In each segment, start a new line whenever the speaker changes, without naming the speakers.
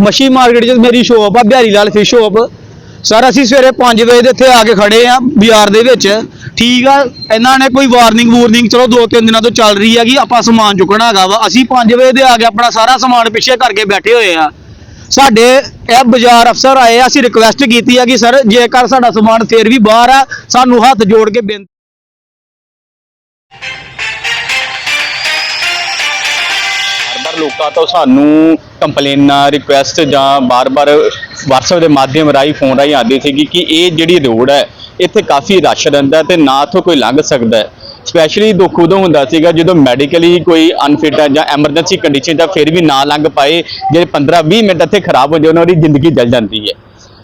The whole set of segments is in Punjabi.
ਮੱਛੀ ਮਾਰਕੀਟ 'ਚ ਮੇਰੀ ਸ਼ੋਪ ਆ, Bihari Lal fish shop sir ਅਸੀਂ ਸਵੇਰੇ 5 ਵਜੇ ਦੇ ਇੱਥੇ ਆ ਕੇ ਖੜੇ ਆ, ਬਾਜ਼ਾਰ ਦੇ ਵਿੱਚ। ਠੀਕ ਆ, ਇਹਨਾਂ ਨੇ ਕੋਈ ਵਾਰਨਿੰਗ ਵੂਰਨਿੰਗ ਚਲੋ ਦੋ ਤਿੰਨ ਦਿਨਾਂ ਤੋਂ ਚੱਲ ਰਹੀ ਹੈਗੀ, ਆਪਾਂ ਸਮਾਨ ਚੁੱਕਣਾ ਹੈਗਾ ਵਾ। ਅਸੀਂ 5 ਵਜੇ ਦੇ ਆ ਕੇ ਆਪਣਾ ਸਾਰਾ ਸਮਾਨ ਪਿੱਛੇ ਕਰਕੇ ਬੈਠੇ ਹੋਏ ਆ। ਸਾਡੇ ਇਹ ਬਾਜ਼ਾਰ ਅਫਸਰ ਆਏ ਆ, ਅਸੀਂ ਰਿਕੁਐਸਟ ਕੀਤੀ ਆ ਕਿ ਸਰ, ਜੇਕਰ ਸਾਡਾ ਸਮਾਨ ਫੇਰ ਵੀ ਬਾਹਰ ਆ, ਸਾਨੂੰ ਹੱਥ ਜੋੜ ਕੇ ਬੇਨਤੀ
ਬਾਰ-ਬਾਰ ਲੋਕਾਂ ਤੋਂ ਸਾਨੂੰ ਕੰਪਲੇਨਾਂ ਰਿਕੁਐਸਟ ਜਾਂ ਬਾਰ-ਬਾਰ WhatsApp ਦੇ ਮਾਧਿਅਮ ਰਾਹੀਂ ਫੋਨ ਰਾਹੀਂ ਆਉਂਦੀ ਸੀਗੀ ਕਿ ਇਹ ਜਿਹੜੀ ਰੋਡ ਹੈ, ਇੱਥੇ ਕਾਫੀ ਰਸ਼ ਰਹਿੰਦਾ ਤੇ ਨਾ ਇੱਥੋਂ ਕੋਈ ਲੰਘ ਸਕਦਾ ਹੈ। ਸਪੈਸ਼ਲੀ ਦੁੱਖ ਉਦੋਂ ਹੁੰਦਾ ਸੀਗਾ ਜਦੋਂ ਮੈਡੀਕਲੀ ਕੋਈ ਅਨਫਿਟ ਹੈ ਜਾਂ ਐਮਰਜੈਂਸੀ ਕੰਡੀਸ਼ਨ ਜਾਂ ਫਿਰ ਵੀ ਨਾ ਲੰਘ ਪਾਏ, ਜਿਹੜੇ 15-20 ਮਿੰਟ ਇੱਥੇ ਖਰਾਬ ਹੋ ਜਾਏ ਉਹਨਾਂ ਦੀ ਜ਼ਿੰਦਗੀ ਜਲ ਜਾਂਦੀ ਹੈ।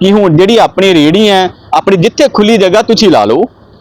ਕਿ ਹੁਣ ਜਿਹੜੀ ਆਪਣੀ ਰੇੜੀ ਹੈ ਆਪਣੀ ਜਿੱਥੇ ਖੁੱਲੀ ਜਗ੍ਹਾ ਤੁਸੀਂ ਲਾ ਲਓ।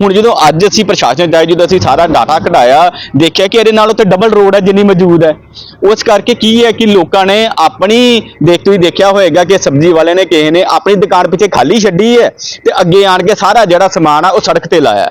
ਹੁਣ ਜਦੋਂ ਅੱਜ ਅਸੀਂ ਪ੍ਰਸ਼ਾਸਨ ਚਾਹੇ ਜਦੋਂ ਅਸੀਂ ਸਾਰਾ ਡਾਟਾ ਕਢਾਇਆ, ਦੇਖਿਆ ਕਿ ਇਹਦੇ ਨਾਲੋਂ ਤੇ ਡਬਲ ਰੋਡ ਹੈ ਜਿੰਨੀ ਮੌਜੂਦ ਹੈ। ਉਸ ਕਰਕੇ ਕੀ ਹੈ ਕਿ ਲੋਕਾਂ ਨੇ ਆਪਣੀ ਦੇਖ ਤੁਸੀਂ ਦੇਖਿਆ ਹੋਏਗਾ ਕਿ ਸਬਜ਼ੀ ਵਾਲੇ ਨੇ ਕਿਸੇ ਨੇ ਆਪਣੀ ਦੁਕਾਨ ਪਿੱਛੇ ਖਾਲੀ ਛੱਡੀ ਹੈ ਤੇ ਅੱਗੇ ਆਣ ਕੇ ਸਾਰਾ ਜਿਹੜਾ ਸਮਾਨ ਆ ਉਹ ਸੜਕ ਤੇ ਲਾਇਆ।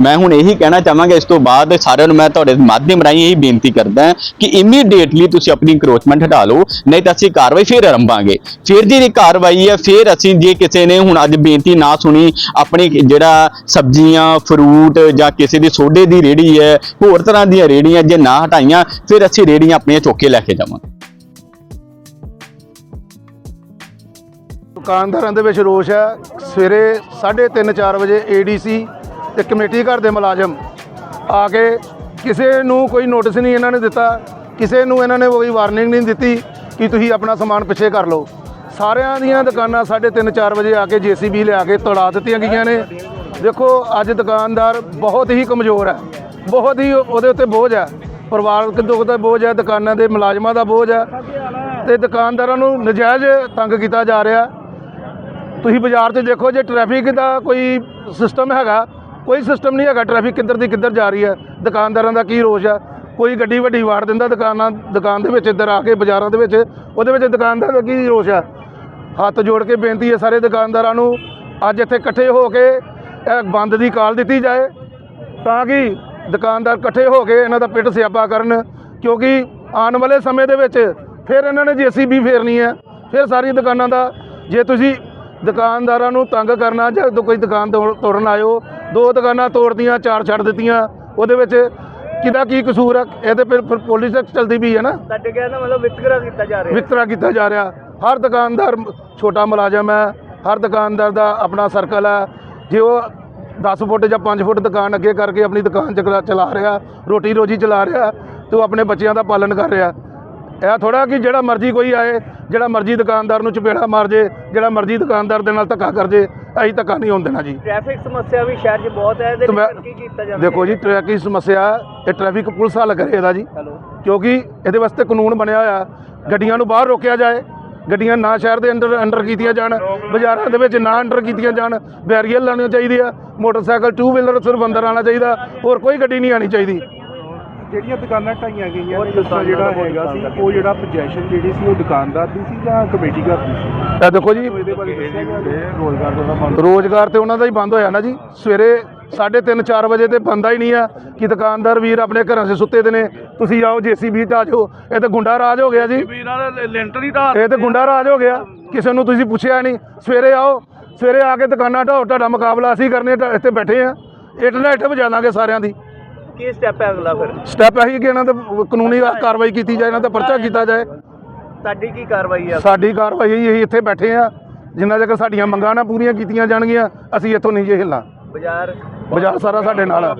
ਮੈਂ ਹੁਣ ਇਹੀ ਕਹਿਣਾ ਚਾਹਾਂਗਾ, ਇਸ ਤੋਂ ਬਾਅਦ ਸਾਰਿਆਂ ਨੂੰ ਮੈਂ ਤੁਹਾਡੇ ਮਾਧਿਅਮ ਰਾਹੀਂ ਇਹੀ ਬੇਨਤੀ ਕਰਦਾ ਕਿ ਇਮੀਡੀਏਟਲੀ ਤੁਸੀਂ ਆਪਣੀ ਇਨਕਰੋਚਮੈਂਟ ਹਟਾ ਲਓ, ਨਹੀਂ ਤਾਂ ਅਸੀਂ ਕਾਰਵਾਈ ਫੇਰ ਆਰੰਭਾਂਗੇ। ਫਿਰ ਜਿਹੜੀ ਕਾਰਵਾਈ ਹੈ, ਫਿਰ ਅਸੀਂ ਜੇ ਕਿਸੇ ਨੇ ਹੁਣ ਅੱਜ ਬੇਨਤੀ ਨਾ ਸੁਣੀ, ਆਪਣੀ ਜਿਹੜਾ ਸਬਜ਼ੀਆਂ ਫਰੂਟ ਜਾਂ ਕਿਸੇ ਦੀ ਸੋਡੇ ਦੀ ਰੇੜੀ ਹੈ, ਹੋਰ ਤਰ੍ਹਾਂ ਦੀਆਂ ਰੇੜੀਆਂ ਜੇ ਨਾ ਹਟਾਈਆਂ, ਫਿਰ ਅਸੀਂ ਰੇੜੀਆਂ ਆਪਣੀਆਂ ਚੁੱਕ ਕੇ ਲੈ ਕੇ ਜਾਵਾਂਗੇ।
ਦੁਕਾਨਦਾਰਾਂ ਦੇ ਵਿੱਚ ਰੋਸ਼ ਹੈ। ਸਵੇਰੇ 3:30 4 ਵਜੇ ਏਡੀਸੀ ਤੇ ਕਮੇਟੀ ਘਰ ਦੇ ਮੁਲਾਜ਼ਮ ਆ ਕੇ ਕਿਸੇ ਨੂੰ ਕੋਈ ਨੋਟਿਸ ਨਹੀਂ ਇਹਨਾਂ ਨੇ ਦਿੱਤਾ, ਕਿਸੇ ਨੂੰ ਇਹਨਾਂ ਨੇ ਕੋਈ ਵਾਰਨਿੰਗ ਨਹੀਂ ਦਿੱਤੀ ਕਿ ਤੁਸੀਂ ਆਪਣਾ ਸਮਾਨ ਪਿੱਛੇ ਕਰ ਲਓ। ਸਾਰਿਆਂ ਦੀਆਂ ਦੁਕਾਨਾਂ 3:30 4 ਵਜੇ ਆ ਕੇ ਜੀਸੀਬੀ ਲਿਆ ਕੇ ਤੋੜਾ ਦਿੱਤੀਆਂ ਗਈਆਂ ਨੇ। ਦੇਖੋ, ਅੱਜ ਦੁਕਾਨਦਾਰ ਬਹੁਤ ਹੀ ਕਮਜ਼ੋਰ ਹੈ, ਬਹੁਤ ਹੀ ਉਹਦੇ ਉੱਤੇ ਬੋਝ ਹੈ, ਪਰਿਵਾਰਕ ਦੁੱਖ ਦਾ ਬੋਝ ਹੈ, ਦੁਕਾਨਾਂ ਦੇ ਮੁਲਾਜ਼ਮਾਂ ਦਾ ਬੋਝ ਹੈ ਤੇ ਦੁਕਾਨਦਾਰਾਂ ਨੂੰ ਨਜਾਇਜ਼ ਤੰਗ ਕੀਤਾ ਜਾ ਰਿਹਾ। ਤੁਸੀਂ ਬਾਜ਼ਾਰ 'ਚ ਦੇਖੋ, ਜੇ ਟ੍ਰੈਫਿਕ ਦਾ ਕੋਈ ਸਿਸਟਮ ਹੈਗਾ ਕੋਈ ਸਿਸਟਮ ਨਹੀਂ ਹੈਗਾ ਟ੍ਰੈਫਿਕ ਕਿੱਧਰ ਦੀ ਕਿੱਧਰ ਜਾ ਰਹੀ ਹੈ, ਦੁਕਾਨਦਾਰਾਂ ਦਾ ਕੀ ਰੋਸ਼ ਹੈ? ਕੋਈ ਗੱਡੀ ਵੱਡੀ ਵਾੜ ਦਿੰਦਾ ਦੁਕਾਨਾਂ, ਦੁਕਾਨ ਦੇ ਵਿੱਚ ਇੱਧਰ ਆ ਕੇ ਬਾਜ਼ਾਰਾਂ ਦੇ ਵਿੱਚ, ਉਹਦੇ ਵਿੱਚ ਦੁਕਾਨਦਾਰ ਦਾ ਕੀ ਰੋਸ਼ ਹੈ? ਹੱਥ ਜੋੜ ਕੇ ਬੇਨਤੀ ਹੈ ਸਾਰੇ ਦੁਕਾਨਦਾਰਾਂ ਨੂੰ, ਅੱਜ ਇੱਥੇ ਇਕੱਠੇ ਹੋ ਕੇ ਇਹ ਬੰਦ ਦੀ ਕਾਲ ਦਿੱਤੀ ਜਾਏ, ਤਾਂ ਕਿ ਦੁਕਾਨਦਾਰ ਇਕੱਠੇ ਹੋ ਕੇ ਇਹਨਾਂ ਦਾ ਪਿੱਟ ਸਿਆਪਾ ਕਰਨ, ਕਿਉਂਕਿ ਆਉਣ ਵਾਲੇ ਸਮੇਂ ਦੇ ਵਿੱਚ ਫਿਰ ਇਹਨਾਂ ਨੇ ਜੀਸੀਬੀ ਫੇਰਨੀ ਹੈ, ਫਿਰ ਸਾਰੀ ਦੁਕਾਨਾਂ ਦਾ, ਜੇ ਤੁਸੀਂ ਦੁਕਾਨਦਾਰਾਂ ਨੂੰ ਤੰਗ ਕਰਨਾ ਜਦੋਂ ਕੋਈ ਦੁਕਾਨ ਤੋੜ- ਤੋੜਨ ਆਇਓ ਦੋ ਦੁਕਾਨਾਂ ਤੋੜਦੀਆਂ ਚਾਰ ਛੱਡ ਦਿੱਤੀਆਂ ਉਹਦੇ ਵਿੱਚ ਕਿਹਦਾ ਕੀ ਕਸੂਰ ਹੈ ਇਹ ਤੇ ਫਿਰ ਫਿਰ ਪੁਲਿਸ ਚਲਦੀ ਪਈ ਹੈ ਨਾ।
ਤੁਹਾਡੇ ਕਹਿਣ ਦਾ ਮਤਲਬ ਵਿਤਕਰਾ ਕੀਤਾ ਜਾ ਰਿਹਾ
ਵਿਤਕਰਾ ਕੀਤਾ ਜਾ ਰਿਹਾ। ਹਰ ਦੁਕਾਨਦਾਰ ਛੋਟਾ ਮੁਲਾਜ਼ਮ ਹੈ ਹਰ ਦੁਕਾਨਦਾਰ ਦਾ ਆਪਣਾ ਸਰਕਲ ਹੈ। ਜੇ ਉਹ 10 ਫੁੱਟ ਜਾਂ 5 ਫੁੱਟ ਦੁਕਾਨ ਅੱਗੇ ਕਰਕੇ ਆਪਣੀ ਦੁਕਾਨ ਚਲਾ ਚਲਾ ਰਿਹਾ ਰੋਟੀ ਰੋਜੀ ਚਲਾ ਰਿਹਾ ਤੇ ਉਹ ਆਪਣੇ ਬੱਚਿਆਂ ਦਾ ਪਾਲਣ ਕਰ ਰਿਹਾ। ਇਹ ਥੋੜਾ ਕਿ ਜਿਹੜਾ ਮਰਜ਼ੀ ਕੋਈ ਆਏ ਜਿਹੜਾ ਮਰਜ਼ੀ ਦੁਕਾਨਦਾਰ ਨੂੰ ਚਪੇੜਾ ਮਾਰ ਜੇ ਜਿਹੜਾ ਮਰਜ਼ੀ ਦੁਕਾਨਦਾਰ ਦੇ ਨਾਲ ਧੱਕਾ ਕਰ ਜੇ ਅਸੀਂ ਧੱਕਾ ਨਹੀਂ ਹੋਣ ਦੇਣਾ ਜੀ।
ਟ੍ਰੈਫਿਕ ਸਮੱਸਿਆ ਵੀ ਸ਼ਹਿਰ 'ਚ ਬਹੁਤ ਹੈ ਇਹਦੇ ਲਈ ਕੀ ਕੀਤਾ ਜਾਂਦਾ
ਦੇਖੋ ਜੀ ਟ੍ਰੈਫਿਕ ਦੀ ਸਮੱਸਿਆ ਇਹ ਟ੍ਰੈਫਿਕ ਪੁਲਿਸ ਹੱਲ ਕਰੇ ਇਹਦਾ ਜੀ। ਕਿਉਂਕਿ ਇਹਦੇ ਵਾਸਤੇ ਕਾਨੂੰਨ ਬਣਿਆ ਹੋਇਆ ਗੱਡੀਆਂ ਨੂੰ ਬਾਹਰ ਰੋਕਿਆ ਜਾਏ ਗੱਡੀਆਂ ਨਾ ਸ਼ਹਿਰ ਦੇ ਅੰਦਰ ਅੰਡਰ ਕੀਤੀਆਂ ਜਾਣ ਬਾਜ਼ਾਰਾਂ ਦੇ ਵਿੱਚ ਨਾ ਅੰਡਰ ਕੀਤੀਆਂ ਜਾਣ ਬੈਰੀਅਰ ਲਾਉਣੇ ਚਾਹੀਦੇ ਆ ਮੋਟਰਸਾਈਕਲ ਟੂ ਵੀਲਰ ਸਿਰਫ ਅੰਦਰ ਆਉਣਾ ਚਾਹੀਦਾ ਹੋਰ ਕੋਈ ਗੱਡੀ ਨਹੀਂ ਆਣੀ ਚਾਹੀਦੀ।
ਜਿਹੜੀਆਂ ਦੁਕਾਨਾਂ ਢਾਈਆਂ ਗਈਆਂ ਨੇ ਜਿਹੜਾ ਹੈਗਾ ਸੀ ਉਹ ਜਿਹੜਾ ਪੋਜੀਸ਼ਨ ਜਿਹੜੀ ਸੀ ਉਹ ਦੁਕਾਨਦਾਰ ਦੀ ਸੀ ਜਾਂ ਕਮੇਟੀ ਘਰ ਦੀ ਸੀ?
ਇਹ ਦੇਖੋ ਜੀ
ਇਹਦੇ ਬਾਰੇ ਦੱਸਿਆ ਗਿਆ ਜੀ। ਰੋਜ਼ਗਾਰ ਦਾ ਬੰਦ
ਰੋਜ਼ਗਾਰ ਤੇ ਉਹਨਾਂ ਦਾ ਹੀ ਬੰਦ ਹੋਇਆ ਨਾ ਜੀ। ਸਵੇਰੇ 3:30 4 ਵਜੇ ਤੇ ਬੰਦਾ ਹੀ ਨਹੀਂ ਆ ਕਿ ਦੁਕਾਨਦਾਰ ਵੀਰ ਆਪਣੇ ਘਰਾਂ 'ਚ ਸੁੱਤੇ ਦੇ ਨੇ। ਤੁਸੀਂ ਆਓ ਜੀਸੀਬੀ ਤੇ ਆ ਜਾਓ। ਇਹ ਤਾਂ ਗੁੰਡਾ ਰਾਜ ਹੋ ਗਿਆ ਜੀ।
ਲੈਂਟਰ ਹੀ ਢਾਹ
ਇਹ ਤੇ ਗੁੰਡਾ ਰਾਜ ਹੋ ਗਿਆ। ਕਿਸੇ ਨੂੰ ਤੁਸੀਂ ਪੁੱਛਿਆ ਨਹੀਂ। ਸਵੇਰੇ ਆਓ ਸਵੇਰੇ ਆ ਕੇ ਦੁਕਾਨਾਂ ਢਾਓ ਤੁਹਾਡਾ ਮੁਕਾਬਲਾ ਅਸੀਂ ਕਰਨੇ ਇੱਥੇ ਬੈਠੇ ਆ। ਇੱਟ ਨਾਲ ਇੱਟ ਵਜਾ ਦਾਂਗੇ ਸਾਰਿਆਂ ਦੀ।
ਕੀ ਸਟੈਪ ਹੈ ਅਗਲਾ ਫਿਰ?
ਸਟੈਪ ਇਹੀ ਕਿ ਇਹਨਾਂ ਤੇ ਕਾਨੂੰਨੀ ਕਾਰਵਾਈ ਕੀਤੀ ਜਾਏ ਇਹਨਾਂ ਤੇ ਪਰਚਾ ਕੀਤਾ ਜਾਏ।
ਤੁਹਾਡੀ ਕੀ ਕਾਰਵਾਈ ਹੈ?
ਸਾਡੀ ਕਾਰਵਾਈ ਇਹੀ ਅਸੀਂ ਇੱਥੇ ਬੈਠੇ ਆ ਜਿੰਨਾ ਚਿਰ ਸਾਡੀਆਂ ਮੰਗਾਂ ਨਾ ਪੂਰੀਆਂ ਕੀਤੀਆਂ ਜਾਣਗੀਆਂ ਅਸੀਂ ਇੱਥੋਂ ਨਹੀਂ ਜੇ ਹਿੱਲਣਾ।
ਬਾਜ਼ਾਰ
ਬਾਜ਼ਾਰ ਸਾਰਾ ਸਾਡੇ ਨਾਲ ਆ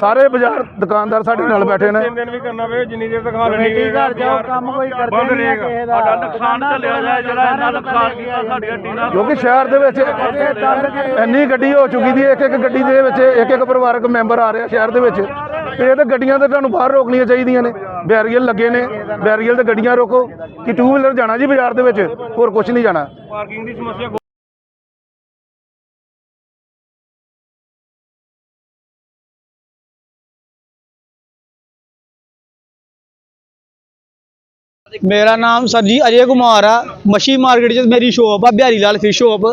ਸਾਰੇ ਬਾਜ਼ਾਰ ਦੁਕਾਨਦਾਰ ਸਾਡੇ ਨਾਲ ਬੈਠੇ ਨੇ।
ਦਿਨ ਵੀ ਕਰਨਾ ਵੇ ਜਿੰਨੀ ਦੇਰ ਤੱਕ ਹੱਲ
ਕਮੇਟੀ ਘਰ ਜਾਓ ਕੰਮ ਕੋਈ ਕਰਦੇ ਨਹੀਂ ਆ ਕਿਸੇ ਦਾ। ਸਾਡਾ ਨੁਕਸਾਨ ਚੱਲਿਆ ਜਾਏ ਜਿਹੜਾ ਇੰਨਾ ਨੁਕਸਾਨ ਕੀਤਾ ਸਾਡੀਆਂ ਟੀਨਾਂ
ਕਿਉਂਕਿ ਸ਼ਹਿਰ ਦੇ ਵਿੱਚ ਇੰਨੀ ਗੱਡੀ ਹੋ ਚੁੱਕੀ ਦੀ ਇੱਕ ਇੱਕ ਗੱਡੀ ਦੇ ਵਿੱਚ ਇੱਕ ਇੱਕ ਪਰਿਵਾਰਕ ਮੈਂਬਰ ਆ ਰਿਹਾ ਸ਼ਹਿਰ ਦੇ ਵਿੱਚ। ਤੇ ਇਹ ਤਾਂ ਗੱਡੀਆਂ ਤੇ ਤੁਹਾਨੂੰ ਬਾਹਰ ਰੋਕਣੀਆਂ ਚਾਹੀਦੀਆਂ ਨੇ। ਬੈਰੀਅਰ ਲੱਗੇ ਨੇ। ਬੈਰੀਅਰ ਤੇ ਗੱਡੀਆਂ ਰੋਕੋ। ਕਿ ਟੂ ਵੀਲਰ ਜਾਣਾ ਜੀ ਬਾਜ਼ਾਰ ਦੇ ਵਿੱਚ? ਹੋਰ ਕੁਝ ਨਹੀਂ ਜਾਣਾ।
ਪਾਰਕਿੰਗ ਦੀ ਸਮੱਸਿਆ
ਮੇਰਾ ਨਾਮ ਸਰ ਜੀ ਅਜੇ ਕੁਮਾਰ ਆ। ਮੱਛੀ ਮਾਰਕੀਟ 'ਚ ਮੇਰੀ ਸ਼ੋਪ ਆ, Bihari Lal fish shop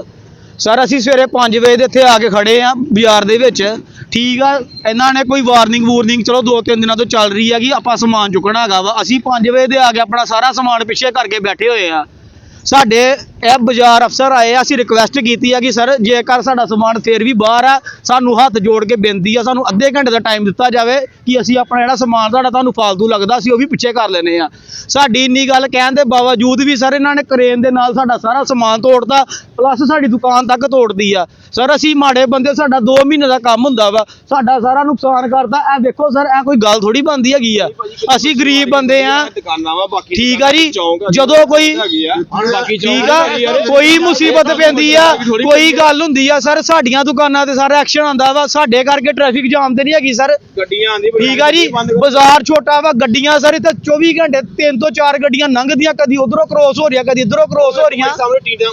sir, ਅਸੀਂ ਸਵੇਰੇ 5 ਵਜੇ ਦੇ ਇੱਥੇ ਆ ਕੇ ਖੜੇ ਆ ਬਾਜ਼ਾਰ ਦੇ ਵਿੱਚ। ਠੀਕ ਆ, ਇਹਨਾਂ ਨੇ ਕੋਈ ਵਾਰਨਿੰਗ ਵੂਰਨਿੰਗ ਚਲੋ ਦੋ ਤਿੰਨ ਦਿਨਾਂ ਤੋਂ ਚੱਲ ਰਹੀ ਹੈਗੀ, ਆਪਾਂ ਸਮਾਨ ਚੁੱਕਣਾ ਹੈਗਾ ਵਾ। ਅਸੀਂ 5 ਵਜੇ ਦੇ ਆ ਕੇ ਆਪਣਾ ਸਾਰਾ ਸਮਾਨ ਪਿੱਛੇ ਕਰਕੇ ਬੈਠੇ ਹੋਏ ਆ। ਸਾਡੇ ਇਹ ਬਾਜ਼ਾਰ ਅਫਸਰ ਆਏ ਆ ਅਸੀਂ ਰਿਕੁਐਸਟ ਕੀਤੀ ਆ ਕਿ ਸਰ ਜੇਕਰ ਸਾਡਾ ਸਮਾਨ ਫੇਰ ਵੀ ਬਾਹਰ ਆ ਸਾਨੂੰ ਹੱਥ ਜੋੜ ਕੇ ਬੇਨਤੀ ਆ ਸਾਨੂੰ ਅੱਧੇ ਘੰਟੇ ਦਾ ਟਾਈਮ ਦਿੱਤਾ ਜਾਵੇ ਕਿ ਅਸੀਂ ਆਪਣਾ ਜਿਹੜਾ ਸਮਾਨ ਸਾਡਾ ਤੁਹਾਨੂੰ ਫਾਲਤੂ ਲੱਗਦਾ ਅਸੀਂ ਉਹ ਵੀ ਪਿੱਛੇ ਕਰ ਲੈਨੇ ਆ। ਸਾਡੀ ਇੰਨੀ ਗੱਲ ਕਹਿਣ ਦੇ ਬਾਵਜੂਦ ਵੀ ਸਰ ਇਹਨਾਂ ਨੇ ਕਰੇਨ ਦੇ ਨਾਲ ਸਾਡਾ ਸਾਰਾ ਸਮਾਨ ਤੋੜਦਾ ਪਲੱਸ ਸਾਡੀ ਦੁਕਾਨ ਤੱਕ ਤੋੜਦੀ ਆ। ਸਰ ਅਸੀਂ ਮਾੜੇ ਬੰਦੇ ਸਾਡਾ 2 ਮਹੀਨੇ ਦਾ ਕੰਮ ਹੁੰਦਾ ਵਾ ਸਾਡਾ ਸਾਰਾ ਨੁਕਸਾਨ ਕਰਦਾ ਇਹ ਦੇਖੋ ਸਰ ਇਹ ਕੋਈ ਗੱਲ ਥੋੜੀ ਬੰਦੀ ਹੈਗੀ ਆ। ਅਸੀਂ ਗਰੀਬ ਬੰਦੇ ਆ। ਠੀਕ ਆ ਜੀ। ਜਦੋਂ ਕੋਈ ਠੀਕ ਆ। ਕੋਈ ਮੁਸੀਬਤ ਪੈਂਦੀ ਆ ਕੋਈ ਗੱਲ ਹੁੰਦੀ ਆ ਸਰ ਸਾਡੀਆਂ ਦੁਕਾਨਾਂ ਤੇ ਸਾਰਾ ਐਕਸ਼ਨ ਆਂਦਾ ਵਾ ਸਾਡੇ ਕਰਕੇ ਟ੍ਰੈਫਿਕ ਜਾਮ ਤੇ ਨਹੀਂ ਹੈਗੀ ਸਰ।
ਗੱਡੀਆਂ ਆਂਦੀ
ਠੀਕ ਆ ਜੀ ਬਾਜ਼ਾਰ ਛੋਟਾ ਵਾ ਗੱਡੀਆਂ ਸਰ ਇੱਥੇ 24 ਘੰਟੇ ਤਿੰਨ ਤੋਂ ਚਾਰ ਗੱਡੀਆਂ ਲੰਘਦੀਆਂ ਕਦੀ ਉਧਰੋਂ ਕ੍ਰੋਸ ਹੋ ਰਹੀਆਂ ਕਦੀ ਇਧਰੋਂ ਕ੍ਰੋਸ ਹੋ ਰਹੀਆਂ।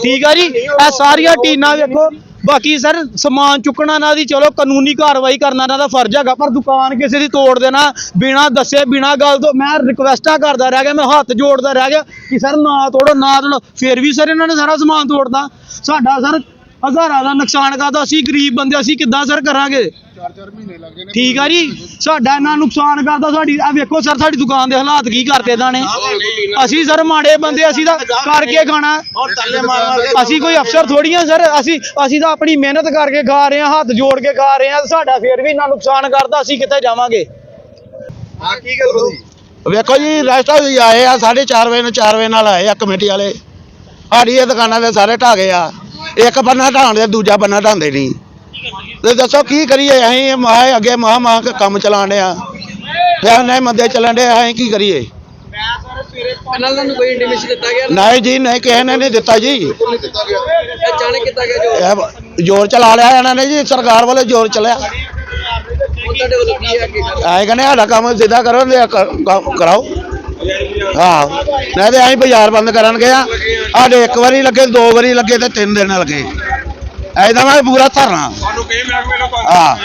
ਠੀਕ ਆ ਜੀ ਇਹ ਸਾਰੀਆਂ ਟੀਨਾਂ ਵੇਖੋ। ਬਾਕੀ ਸਰ, ਸਮਾਨ ਚੁੱਕਣਾ ਨਾ ਦੀ ਚਲੋ ਕਾਨੂੰਨੀ ਕਾਰਵਾਈ ਕਰਨਾ ਇਹਨਾਂ ਦਾ ਫਰਜ਼ ਹੈਗਾ, ਪਰ ਦੁਕਾਨ ਕਿਸੇ ਦੀ ਤੋੜ ਦੇਣਾ, ਬਿਨਾ ਦੱਸੇ, ਬਿਨਾ ਗੱਲ ਤੋਂ, ਮੈਂ ਰਿਕਵੈਸਟਾਂ ਕਰਦਾ ਰਹਿ ਗਿਆ, ਮੈਂ ਹੱਥ ਜੋੜਦਾ ਰਹਿ ਗਿਆ ਕਿ ਸਰ ਨਾ ਤੋੜੋ ਨਾ ਤੋੜੋ, ਫਿਰ ਵੀ ਸਰ ਇਹਨਾਂ ਨੇ ਸਾਰਾ ਸਮਾਨ ਤੋੜਦਾ। ਸਾਡਾ ਸਰ ਹਜ਼ਾਰਾਂ ਦਾ ਨੁਕਸਾਨ ਕਰਦਾ ਅਸੀਂ ਗਰੀਬ ਬੰਦੇ ਅਸੀਂ ਕਿੱਦਾਂ ਸਰ ਕਰਾਂਗੇ? ਠੀਕ ਆ ਜੀ? ਸਾਡਾ ਇੰਨਾ ਨੁਕਸਾਨ ਕਰਦਾ ਸਾਡੀ ਆ ਵੇਖੋ ਸਰ ਸਾਡੀ ਦੁਕਾਨ ਦੇ ਹਾਲਾਤ ਕੀ ਕਰਤੇ ਇਹਨਾਂ ਨੇ? ਅਸੀਂ ਸਰ ਮਾੜੇ ਬੰਦੇ ਅਸੀਂ ਤਾਂ ਕਰਕੇ ਖਾਣਾ। ਅਸੀਂ ਕੋਈ ਅਫਸਰ ਥੋੜੀਆਂ ਸਰ ਅਸੀਂ ਅਸੀਂ ਤਾਂ ਆਪਣੀ ਮਿਹਨਤ ਕਰਕੇ ਖਾ ਰਹੇ ਹਾਂ ਹੱਥ ਜੋੜ ਕੇ ਖਾ ਰਹੇ ਹਾਂ ਸਾਡਾ ਫੇਰ ਵੀ ਇੰਨਾ ਨੁਕਸਾਨ ਕਰਦਾ ਅਸੀਂ ਕਿੱਥੇ ਜਾਵਾਂਗੇ?
ਵੇਖੋ ਜੀ ਰੈਸਟਾ ਵੀ ਆਏ ਆ 4:30 ਵਜੇ ਨੂੰ 4 ਵਜੇ ਨਾਲ ਆਏ ਆ ਕਮੇਟੀ ਵਾਲੇ। ਸਾਡੀ ਇਹ ਦੁਕਾਨਾਂ ਦੇ ਸਾਰੇ ਢਾਹ ਗਏ ਆ। ਇੱਕ ਬੰਨਾ ਢਾਉਂਦੇ ਦੂਜਾ ਬੰਨਾ ਢਾਉਂਦੇ ਨਹੀਂ। ਤੇ ਦੱਸੋ ਕੀ ਕਰੀਏ? ਅਸੀਂ ਮਾਹ ਅੱਗੇ ਮਾਹ ਮਾਹ ਕੇ ਕੰਮ ਚਲਾਣ ਆ। ਫਿਰ ਨਹੀਂ ਮੰਦੇ ਚੱਲਣ ਦੇ ਅਸੀਂ ਕੀ ਕਰੀਏ?
ਇਹਨਾਂ ਨੂੰ ਕੋਈ ਇੰਟੀਮੇਸ਼ਨ ਦਿੱਤਾ ਗਿਆ?
ਨਹੀਂ ਜੀ ਨਹੀਂ ਕਿਸੇ ਨੇ ਨਹੀਂ ਦਿੱਤਾ ਜੀ।
ਅਚਾਨਕ ਕੀਤਾ ਗਿਆ ਜੋ
ਇਹ ਜ਼ੋਰ ਚਲਾ ਲਿਆ ਇਹਨਾਂ ਨੇ ਜੀ ਸਰਕਾਰ ਵੱਲੋਂ ਜ਼ੋਰ ਚਲਿਆ।
ਤੁਹਾਡੇ ਵੱਲੋਂ ਕੀ ਹੈ ਕਿ
ਆਏ ਕਹਿੰਦੇ ਸਾਡਾ ਕੰਮ ਸਿੱਧਾ ਕਰੋ ਕਰਾਓ। ਹਾਂ ਨਹੀਂ ਤੇ ਅਸੀਂ ਬਾਜ਼ਾਰ ਬੰਦ ਕਰਨਗੇ ਆ। ਸਾਡੇ ਇੱਕ ਵਾਰੀ ਲੱਗੇ ਦੋ ਵਾਰੀ ਲੱਗੇ ਤੇ ਤਿੰਨ ਦਿਨ ਲੱਗੇ। ਐਦਾਂ ਮੈਂ ਪੂਰਾ ਧਰਨਾ। ਹਾਂ।